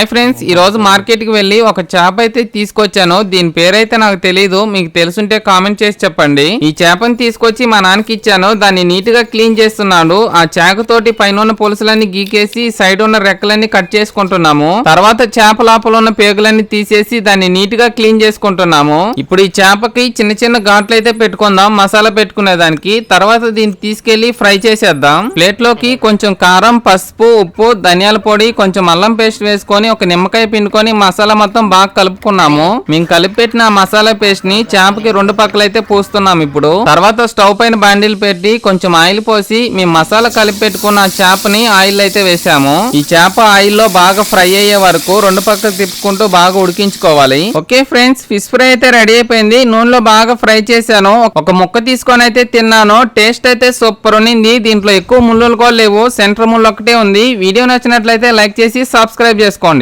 Hi friends ఈ రోజు మార్కెట్కి వెళ్ళి ఒక చేప అయితే తీసుకొచ్చాను. దీని పేరైతే నాకు తెలియదు మీకు తెలుసుంటే కామెంట్ చేసి చెప్పండి. ఈ చేపను తీసుకొచ్చి మా నాన్నకి ఇచ్చాను. దాన్ని నీట్గా క్లీన్ చేస్తున్నాడు. ఆ చేకతోటి పైన ఉన్న పులుసులన్నీ గీకేసి సైడ్ ఉన్న రెక్కలన్నీ కట్ చేసుకుంటున్నాము. తర్వాత చేప లోపల ఉన్న పేగులన్నీ తీసేసి దాన్ని నీట్గా క్లీన్ చేసుకుంటున్నాము. ఇప్పుడు ఈ చేపకి చిన్న చిన్న ఘాట్లు అయితే పెట్టుకుందాం మసాలా పెట్టుకునే దానికి. తర్వాత దీన్ని తీసుకెళ్ళి ఫ్రై చేసేద్దాం. ప్లేట్లోకి కొంచెం కారం పసుపు ఉప్పు ధనియాల పొడి కొంచెం అల్లం పేస్ట్ వేసుకొని ఒక నిమ్మకాయ పిండుకొని మసాలా మొత్తం బాగా కలుపుకున్నాము. మేము కలిపి పెట్టిన మసాలా పేస్ట్ని చేపకి రెండు పక్కల అయితే పూస్తున్నాం ఇప్పుడు. తర్వాత స్టవ్ పైన బాండిల్ పెట్టి కొంచెం ఆయిల్ పోసి మేము మసాలా కలిపి పెట్టుకున్న చేపని ఆయిల్ అయితే వేసాము. ఈ చేప ఆయిల్లో బాగా ఫ్రై అయ్యే వరకు రెండు పక్కలు తిప్పుకుంటూ బాగా ఉడికించుకోవాలి. ఓకే ఫ్రెండ్స్ ఫిష్ ఫ్రై అయితే రెడీ అయిపోయింది. నూనెలో బాగా ఫ్రై చేశాను. ఒక ముక్క తీసుకొని అయితే తిన్నాను. టేస్ట్ అయితే సూపర్ ఉన్నింది దీంట్లో ఎక్కువ ముళ్ళులు కూడా లేవు. సెంటర్ ముళ్ళు ఒకటే ఉంది. వీడియో నచ్చినట్లయితే లైక్ చేసి సబ్స్క్రైబ్ చేసుకోండి.